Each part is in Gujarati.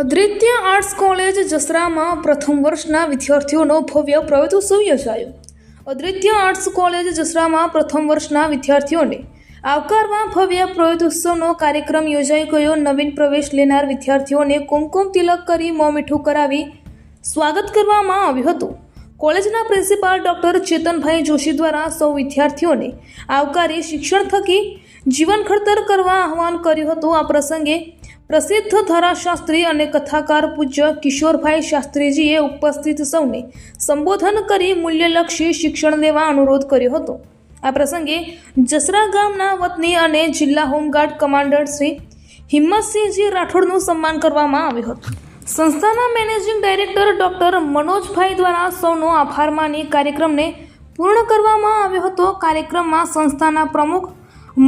અદ્વિત્ય આર્ટ્સ કોલેજ જસરામાં પ્રથમ વર્ષના વિદ્યાર્થીઓનો ભવ્ય પ્રવેશોત્સવ યોજાયો. અદ્વિત્ય આર્ટ્સ કોલેજ જસરામાં પ્રથમ વર્ષના વિદ્યાર્થીઓને આવકારવા ભવ્ય પ્રવેશોત્સવનો કાર્યક્રમ યોજાઈ ગયો. નવીન પ્રવેશ લેનાર વિદ્યાર્થીઓને કુમકુમ તિલક કરી મોં મીઠું કરાવી સ્વાગત કરવામાં આવ્યું હતું. કોલેજના પ્રિન્સિપાલ ડૉક્ટર ચેતનભાઈ જોશી દ્વારા સૌ વિદ્યાર્થીઓને આવકારી શિક્ષણ થકી જીવન ખડતર કરવા આહવાન કર્યું હતું. આ પ્રસંગે પ્રસિદ્ધ ધારાશાસ્ત્રી અને કથાકાર પૂજ્ય કિશોરભાઈ શાસ્ત્રીજીએ ઉપસ્થિત સૌને સંબોધન કરી મૂલ્યલક્ષી શિક્ષણ લેવા અનુરોધ કર્યો હતો. આ પ્રસંગે જસરા ગામના વતની અને જિલ્લા home guard commander Shri Himmatsinhji રાઠોડનું સન્માન કરવામાં આવ્યું હતું. સંસ્થાના મેનેજિંગ ડાયરેક્ટર ડૉક્ટર મનોજભાઈ દ્વારા સૌનો આભાર માની કાર્યક્રમને પૂર્ણ કરવામાં આવ્યો હતો. કાર્યક્રમમાં સંસ્થાના પ્રમુખ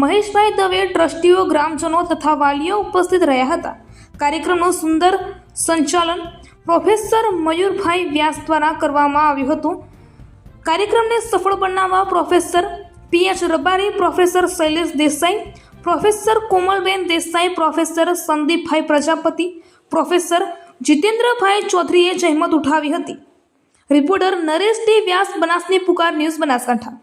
મહેશભાઈ દવે ટ્રસ્ટીઓ, ગ્રામજનો તથા વાલીઓ ઉપસ્થિત રહ્યા હતા. કાર્યક્રમનું સુંદર સંચાલન પ્રોફેસર મયુરભાઈ વ્યાસ દ્વારા કરવામાં આવ્યું હતું. કાર્યક્રમને સફળ બનાવવા professor P H Rabari, professor Shailesh Desai, professor Komalben Desai, professor Sandipbhai Prajapati, professor Jitendrabhai ચૌધરીએ જહેમત ઉઠાવી હતી. રિપોર્ટર નરેશ ટી વ્યાસ બનાસની પુકાર ન્યૂઝ બનાસકાંઠા.